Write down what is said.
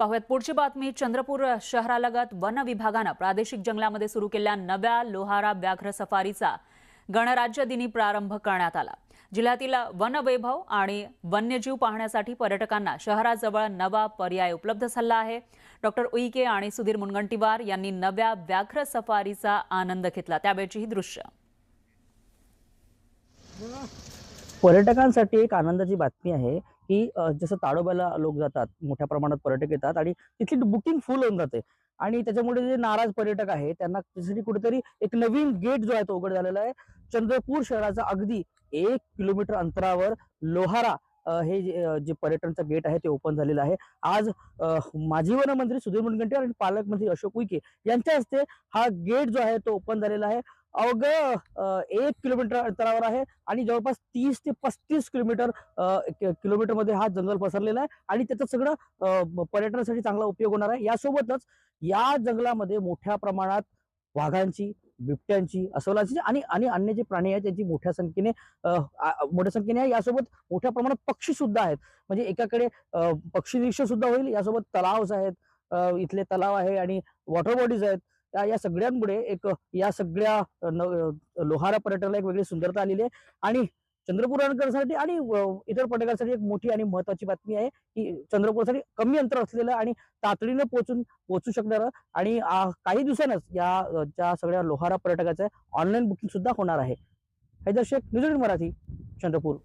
पाहूयात. पुढची बातमी चंद्रपूर शहरालगत वन विभागानं प्रादेशिक जंगलामध्ये सुरू केलेल्या नव्या लोहारा व्याघ्र सफारीचा गणराज्य दिनी प्रारंभ करण्यात आला. जिल्ह्यातील वनवैभव आणि वन्यजीव पाहण्यासाठी पर्यटकांना शहराजवळ नवा पर्याय उपलब्ध झाला आहे. डॉक्टर उईके आणि सुधीर मुनगंटीवार यांनी नव्या व्याघ्र सफारीचा आनंद घेतला. त्यावेळची ही दृश्य. पर्यटकांसाठी एक आनंदाची बातमी आहे. की जसं ताडोब्याला लोक जातात मोठ्या प्रमाणात पर्यटक येतात आणि तिथली बुकिंग फुल होऊन जाते. आणि त्याच्यामुळे जे नाराज पर्यटक आहे त्यांना त्यासाठी कुठेतरी एक नवीन गेट जो आहे तो उघड झालेला आहे. चंद्रपूर शहराचा अगदी एक किलोमीटर अंतरावर लोहारा हे जे पर्यटनचं गेट आहे ते ओपन झालेलं आहे. आज माजी वनमंत्री सुधीर मुनगंटीवार आणि पालकमंत्री अशोक उईके यांच्या हस्ते हा गेट जो आहे तो ओपन झालेला आहे. अवघं एक किलोमीटर अंतरावर आहे आणि जवळपास तीस ते पस्तीस किलोमीटर किलोमीटरमध्ये हा जंगल पसरलेला आहे आणि त्याचा सगळं पर्यटनासाठी चांगला उपयोग होणार आहे. यासोबतच या जंगलामध्ये मोठ्या प्रमाणात वाघांची बिबट्यांची अस्वलांची आणि आणि अन्य जे प्राणी आहेत त्यांची मोठ्या संख्येने मोठ्या संख्येने आहे यासोबत मोठ्या प्रमाणात पक्षी सुद्धा आहेत. म्हणजे एकाकडे पक्षी निरीक्षण सुद्धा होईल यासोबत तलाव आहेत इथले तलाव आहे आणि वॉटर बॉडीज आहेत. त्या या सगळ्यांमुळे एक या सगळ्या न- लोहारा पर्यटनाला एक वेगळी सुंदरता आलेली आहे. आणि चंद्रपूरकरांसाठी आणि इतर पर्यटकांसाठी एक मोठी आणि महत्वाची बातमी आहे की चंद्रपूरसाठी कमी अंतर असलेलं आणि तातडीनं पोहोचून पोहोचू शकणारं आणि काही दिवसांच या ज्या सगळ्या लोहारा पर्यटकाचं ऑनलाईन बुकिंग सुद्धा होणार आहे. हैदर शेख न्यूज मराठी चंद्रपूर.